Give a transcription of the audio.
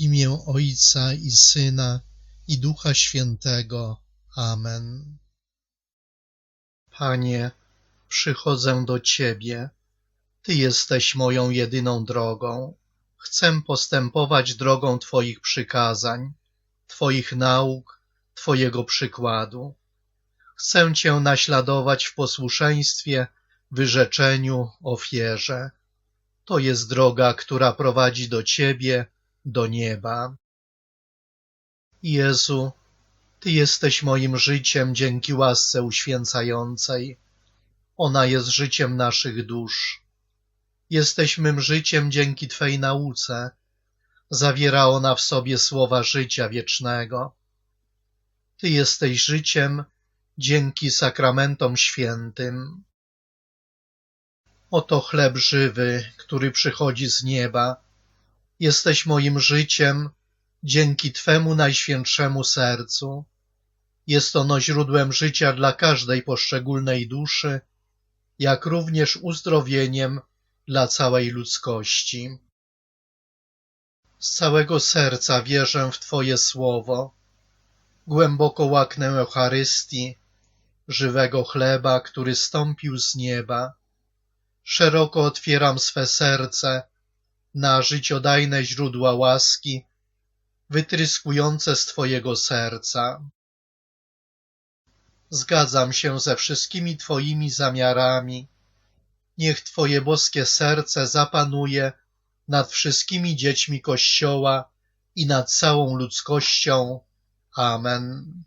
Imię Ojca i Syna i Ducha Świętego. Amen. Panie, przychodzę do Ciebie. Ty jesteś moją jedyną drogą. Chcę postępować drogą Twoich przykazań, Twoich nauk, Twojego przykładu. Chcę Cię naśladować w posłuszeństwie, wyrzeczeniu, ofierze. To jest droga, która prowadzi do Ciebie, do nieba. Jezu, Ty jesteś moim życiem dzięki łasce uświęcającej. Ona jest życiem naszych dusz. Jesteś mym życiem dzięki Twej nauce. Zawiera ona w sobie słowa życia wiecznego. Ty jesteś życiem dzięki sakramentom świętym. Oto chleb żywy, który przychodzi z nieba. Jesteś moim życiem dzięki Twemu najświętszemu sercu. Jest ono źródłem życia dla każdej poszczególnej duszy, jak również uzdrowieniem dla całej ludzkości. Z całego serca wierzę w Twoje słowo. Głęboko łaknę Eucharystii, żywego chleba, który stąpił z nieba. Szeroko otwieram swe serce na życiodajne źródła łaski, wytryskujące z Twojego serca. Zgadzam się ze wszystkimi Twoimi zamiarami. Niech Twoje boskie serce zapanuje nad wszystkimi dziećmi Kościoła i nad całą ludzkością. Amen.